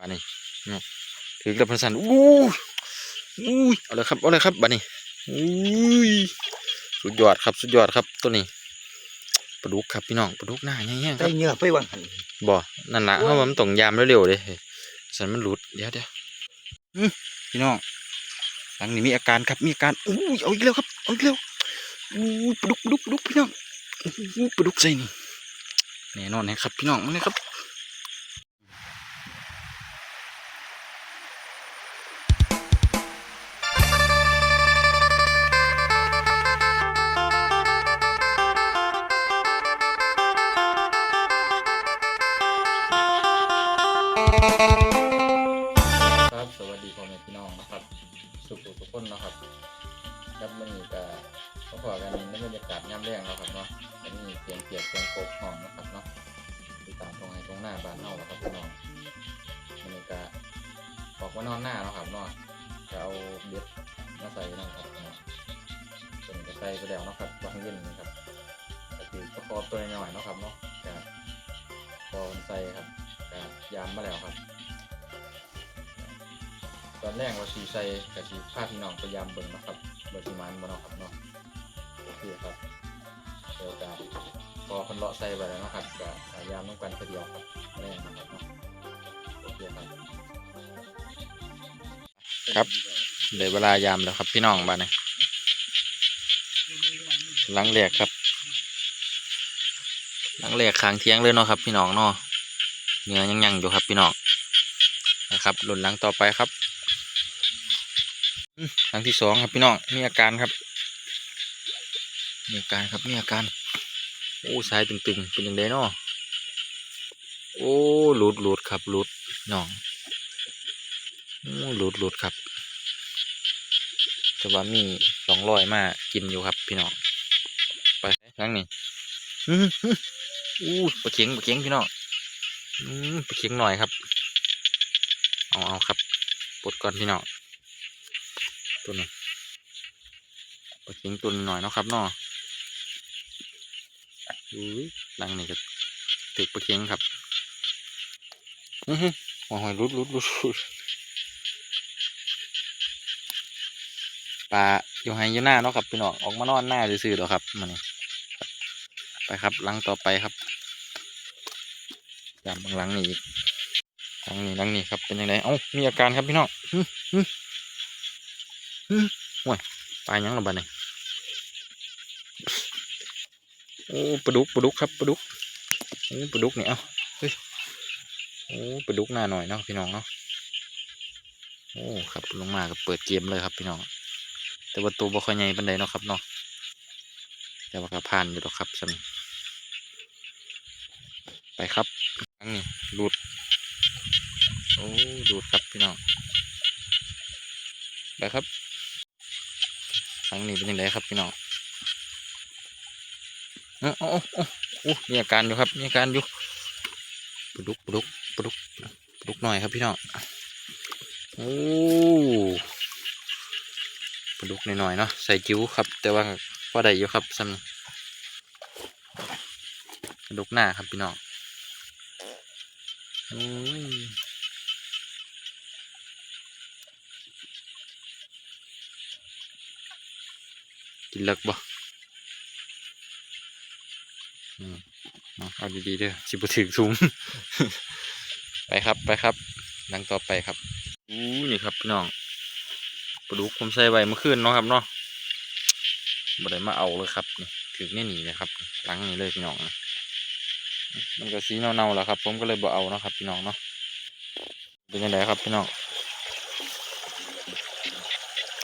บานี่เนาะถือแล้วพันสันอู้อู้ยเอาเลยครับเอาเลยครับบานี่อุ้ยสุดยอดครับสุดยอดครับตัวนี้ปลาดุกครับพี่น้องปลาดุกหน้าแง่ๆคได้รับเหงื่อไปวังหันบ่นั่นละเพราะว่ามันต้องยามเร็วๆเลยสันมันหลุดเดี๋ยวเดี๋ยวอื้อพี่น้องหลังนี้มีอาการครับมีอาการอู้ยเอาอีกแล้วครับเอาอีกแล้วอู้ยปลาดุกปลาดุกปลาดุกพี่น้องอู้ปลาดุกใส่นี่แน่นอนนะครับพี่น้องมันนะครับ ครับสวัสดีพ่อแม่พี่น้องนะครับ สุขทุกคนนะครับครับมันนี่ก็พอกันในบรรยากาศยามแรงแล้วครับเนาะอันนี้เสียงเปียกเสียงโคกหอมนะครับเนาะที่ตามตรงไหนตรงหน้าบ้านเฮาแล้วครับพี่น้องมันนี่ก็ออกมานอนหน้าแล้วครับเนาะจะเอาเบ็ดมาใส่นะครับเนาะส่วนก็ใส่ไปแล้วนะครับวางเย็นนะครับก็คือประกอบตัวหน่อยๆนะครับเนาะก็พอใส่ครับ ยามมาแล้วครับ ตอนแรกว่าสีใส่กับสีผ้าพี่น้องพยายามเบิ่งนะครับเบิ่งสีมันบ่เนาะครับเนาะโอเคครับเดี๋ยวจะพอคนเลาะใส่ไปแล้วนะครับก็พยายามต้องกันทีเดียวครับแน่นะครับเนาะโอเคครับครับได้เวลายามแล้วครับพี่น้องบ้านนี้หลังแรกครับหลังแรกค้างเที่ยงเลยเนาะครับ พี่น้องเนาะ เนื้อยังยังอยู่ครับพี่น้องนะครับหล่นหลังต่อไปครับครั้งที่สองครับพี่น้องมีอาการครับมีอาการครับมีอาการโอ้สายตึงๆเป็นยังไงเนาะโอ้หลุดหลุดครับหลุดน้องโอ้หลุดหลุดครับแต่ว่ามีสองรอยมากินอยู่ครับพี่น้องไปครั้งนี้อื้อหืออู้ปลาเข็งปลาเข็งพี่น้อง อืมปลาเข็งหน่อยครับ เอาเอาครับปลดก่อนพี่น้องตัวนี้ปลาเข็งตัวหน่อยเนาะครับเนาะอุ้ยดังนี่ก็ตึกปลาเข็งครับอื้อหือโอ้ยรุดรุดรุดรุดปลาอยู่ให้อยู่หน้าเนาะครับพี่น้องออกมานอนหน้าซื่อๆเด้อครับมันนี่ครับไปครับลังต่อไปครับ ยามบางหลังนี่อีกหลังนี้หลังนี้ครับเป็นยังไงเอ้ามีอาการครับพี่น้องอื้อหือปลาหยังระบาดนี่โอ้ปลาดุกปลาดุกครับปลาดุกโอ้ปลาดุกนี่ยเอ้าเฮ้ยโอ้ปลาดุกหน้าหน่อยเนาะพี่น้องเนาะโอ้ครับลงมาก็เปิดเกมเลยครับพี่น้องแต่ว่าตัวบ่ค่อยใหญ่ปานใดเนาะครับเนาะแต่ว่าก็ผ่านอยู่ดอกครับซ้ำไปครับ ครั้งนี้หลุด โอ้หลุดครับพี่น้องไปครับครั้งนี้เป็นยังไงครับพี่น้องโอ้โอ้โอ้โอ้โอ้มีอาการอยู่ครับ มีอาการอยู่ปลุกปลุกปลุกปลุกหน่อยครับพี่น้อง โอ้ปลุกหน่อยๆเนาะ ใส่จิ้วครับ แต่ว่าพอได้อยู่ครับซ้ำนี่ปลุกหน้าครับพี่น้อง โอ้ยกินเลิกบ่อืมเอาเอาดีๆเด้อสิบถึงสูงไปครับไปครับดังต่อไปครับอู้นี่ครับพี่น้องปลาดุกผมใส่ไว้เมื่อคืนเนาะครับเนาะบ่ได้มาเอาเลยครับนี่ถึงแน่หนีเลยครับหลังนี้เลยพี่น้องนะ มันก็สีเน่าๆแล้วครับ ผมก็เลยบ่เอานะครับ พี่น้องเนาะเป็นยังไงครับพี่น้อง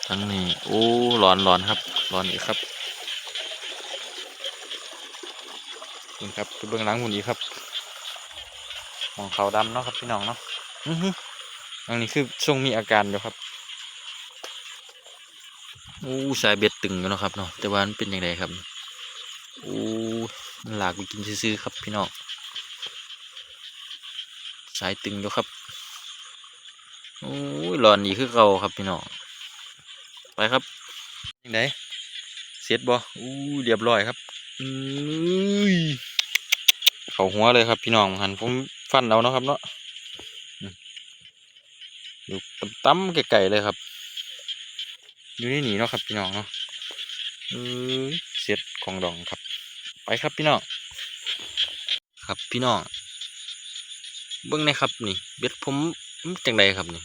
ทั้งนี้โอ้ร้อนร้อนครับร้อนอีกครับนี่ครับไปเบื้องหลังหุ่นอีกครับมองขาดำเนาะครับพี่น้องเนาะอือฮึอันนี้คือช่วงมีอาการอยู่ครับโอ้สายเบ็ดตึงอยู่นะครับเนาะแต่ว่ามันเป็นยังไงครับโอ้ มันหลากไปกินซื้อๆครับพี่น้องสายตึงอยู่ครับโอ้ยร้อนอีกคือเก่าครับพี่น้องไปครับยังไงเสร็จบ่อู้เรียบร้อยครับอุ้ยเขาหัวเลยครับพี่น้องหันผมฟันเอาเนาะครับเนาะอยู่ตั้มๆไกลๆเลยครับ อยู่ในนี่เนาะครับพี่น้องเนาะเออเสียดของดองครับ ไปครับพี่น้อง ครับพี่น้อง เบิ้องหนครับนี่เบ็ดผมจังไดครับนี่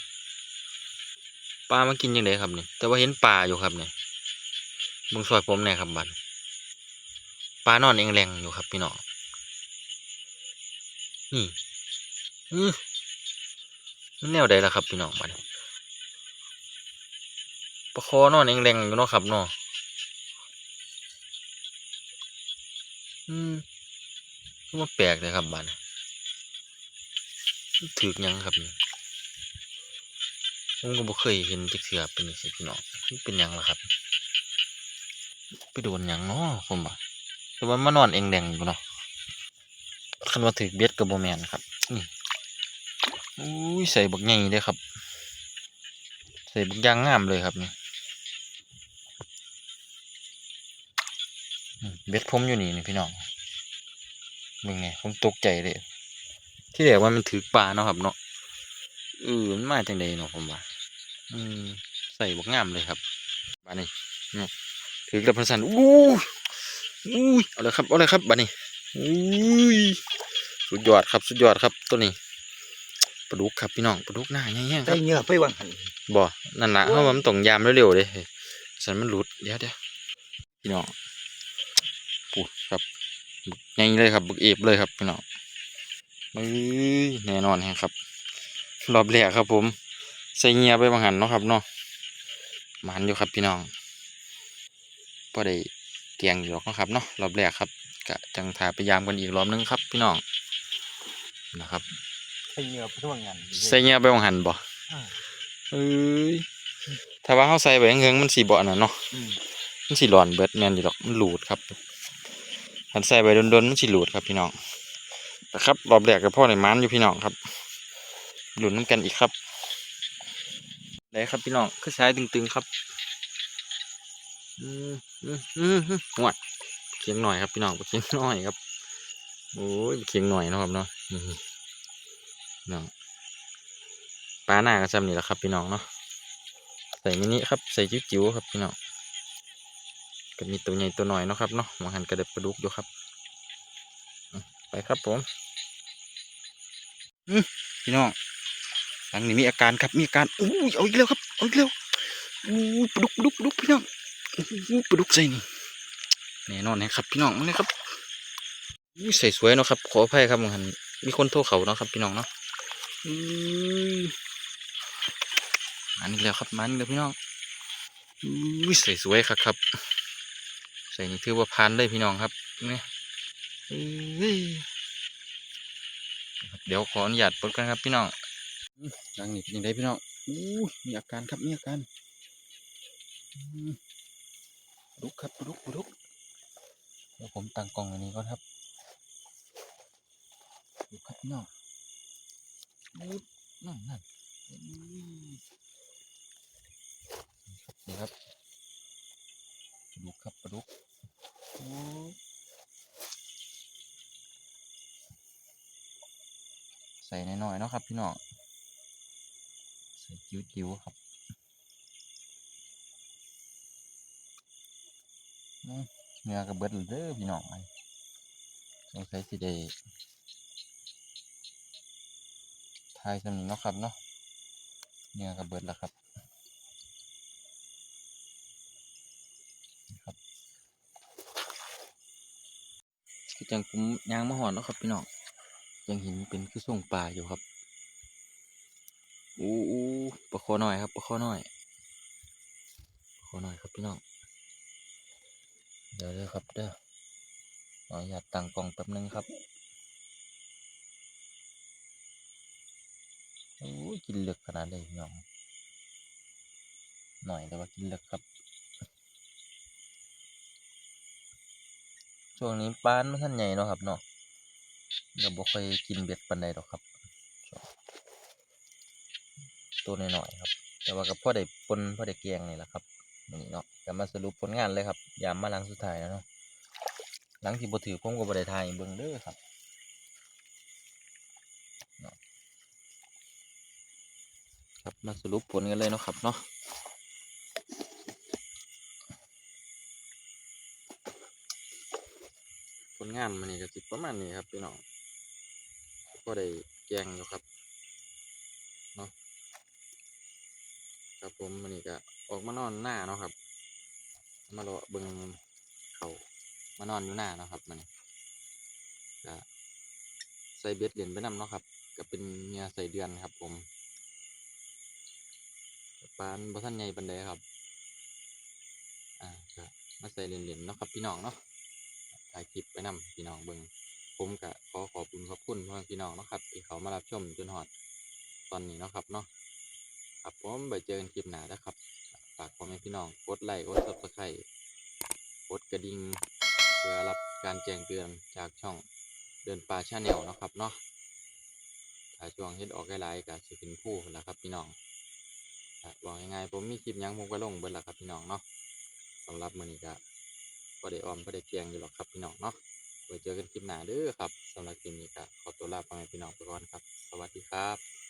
ปลามากินจังไดครับนี่แต่ว่าเห็นปลาอยู่ครับนี่เบิ้งซอยผมแหน่ยครับบัดปลานอนเองแรงอยู่ครับพี่น้องนี่อือมันแนวใดล่ะครับพี่น้องบัดนี้ปลาคอนอนเองแรงอยู่เนาะครับเนาะ อืมคือมันแปลกเลยครับบัดนี้มันถือยังครับผมก็บ่เคยเห็นจักเทื่อเป็นจังซี่พี่น้องเป็นยังล่ะครับ ไปโดนยังเนาะผมว่าแต่ว่ามานอนเองแดงอยู่เนาะคันว่าถือเบ็ดกับโบแมนครับนี่อุ้ยใส่บักใหญ่เลยครับ ใส่บักยางงามเลยครับนี่อืม เบ็ดผมอยู่นี่นี่พี่น้องมึงไงผมตกใจเลย ที่แรกว่ามันถือปลาเนาะครับเนาะเออมันมาจังใดเนาะผมว่า อืมใส่บักงามเลยครับบานี้เนาะถือกระพันสันอู้อู้ยเอาเลยครับเอาเลยครับบานี้อุ้ยสุดยอดครับสุดยอดครับตัวนี้ปลาดุกครับพี่น้องปลาดุกหน้าแง่ๆคใส่รับเหงื่อไปวังหันบ่นั่นละเพราะว่ามันต้องยามเร็วๆเลยสันมันหลุดเดี๋ยวเดี๋ยวพี่น้อง ปูดครับบึกใหญ่เลยครับบึกเอฟเลยครับพี่น้องเอ้ยแน่นอนแฮะครับ รอบแรกครับ ผมใส่เงียไปบางหันเนาะครับเนาะหมันอยู่ครับพี่น้องพอได้เตียงอยู่หรอกเนาะครับเนาะรอบแรกครับกะจังทาพยายามกันอีกรอบนึงครับ พี่น้องนะครับใส่เหงื่อไปทั่วงานใส่เงียไปบางหันบ่เอ้ยถ้าว่าเขาใส่ไปเงงๆมันสีบ่อันนั้นเนาะอืมมันสีหลอนเบิดแมนอยู่หรอกมันหลุดครับ หันใส่ไปโดนๆมันสีหลุดครับพี่น้องแต่ครับรอบแรกกับพ่อในมันอยู่พี่น้องครับหลุดน้ำกันอีกครับได้ครับพี่น้องคือสายตึงๆครับอืมอืมอืมอืมหวดเคียงหน่อยครับพี่น้องเคียงหน่อยครับโอ้ยเคียงหน่อยนะครับเนาะนี่น้องปลาหน้าก็จำนี่แหละครับพี่น้องเนาะใส่มินิครับใส่จิ๋วๆครับพี่น้อง ก็มีตัวใหญ่ตัวน้อยเนาะครับเนาะหมองหันกระเด็บปลาดุกอยู่ครับ ไปครับผมพี่น้องหลังนี้มีอาการครับมีอาการอู้ยเอาอีกแล้วครับเอาอีกแล้วอู้ยปลาดุกปลาดุกปลาดุกพี่น้องอู้ยปลาดุกใส่นี่แน่นอนนะครับ พี่น้องมาเลยครับอู้ยใส่สวยเนาะครับ ขออภัยครับหมองหันมีคนโทรเขาเนาะครับ พี่น้องเนาะอู้ยมันอีกแล้วครับมันอีกแล้วพี่น้องอู้ยใส่สวยครับครับ ส่นี่ถือว่าพานเลยพี่น้องครับนี่เอ้ยเดี๋ยวขออนุญาตปลดกันครับพี่น้องยังนี่เป็นยังไงพี่น้องอู้มีอาการครับมีอาการลุกครับลุกลุกเดี๋ยวผมตั้งกล้องอันนี้ก่อนครับลุกครับพี่น้องลุกนั่นนั่นนี่ครับปลาดุกครับปลาดุก โอ้ใส่น้อยๆเนาะครับ พี่น้องใส่จิ๋วๆครับเนื้อกระเบิดเด้อพี่น้องไอ้สงสัยสิได้ทายสำนีเนาะครับเนาะเนื้อกระเบิดแล้วครับครับคือจังผมยางมาหอนเนาะครับพี่น้อง ยังเห็นเป็นคือส่งปลาอยู่ครับอู้อู้ปลาคอน่อยครับปลาคอน่อยปลาคอน่อยครับพี่น้องเดี๋ยวเด้อครับเด้อขออนุญาตตั้งกล้องแป๊บนึงครับโอ้กินเหลือกขนาดเลยพี่น้องหน่อยแต่ว่ากินเหลือกครับช่วงนี้ปลาไม่ทันใหญ่เนาะครับเนาะ ก็บ่ค่อยกินเบ็ดปานใดดอกครับตัวน้อยๆครับ แต่ว่าก็พอได้ปนพอได้แกงนี่แหละครับนี่เนาะก็มาสรุปผลงานเลยครับ ยามมาหลังสุดท้ายแล้วเนาะหลังที่บ่ถือผมก็บ่ได้ถ่ายเบิ่งเด้อครับครับมาสรุปผลกันเลยเนาะครับเนาะ ลงานมันนี่ก็สิประมาณนี้ครับพี่น้องก็ได้แกงอยู่ครับเนาะครับผมมันนี่ก็ออกมานอนหน้าเนาะครับ มารอเบิงเขามานอนอยู่หน้าเนาะครับมันก็ใส่เบ็ดเหรียญไปนำเนาะครับ ก็เป็นเมียใส่เดือนครับ ผมปานบ่ทันใหญ่ปานใดครับ อ่าก็มาใส่เหรียญๆเนาะครับพี่น้องเนาะ ถ่ายคลิปไปนำพี่น้องเบิ่งผมก็ขอขอบคุณขอบคุณพ่อพี่น้องนะครับที่เขามารับชมจนฮอดตอนนี้นะครับเนาะครับผมไปเจอกันคลิปหน้านะครับฝากพ่อแม่พี่น้องกดไลค์กด Subscribe กดกระดิ่งเพื่อรับการแจ้งเตือนจากช่องเดินป่าชาแนลนะครับเนาะถ้าช่วงเฮ็ดออกหลายๆก็สิเป็นผู้แล้วครับพี่น้องบอกยังไงผมมีคลิปยังผมก็ลงเบิดแล้วครับพี่น้องเนาะสำหรับมื้อนี้ก็ บ่ได้ออมบ่ได้เกียงอยู่หรอกครับพี่น้องเนาะไว้เจอกันคลิปหน้าเด้อครับสำหรับคลิปนี้ก็ขอตัวลาไปพี่น้องไปก่อนครับ สวัสดีครับ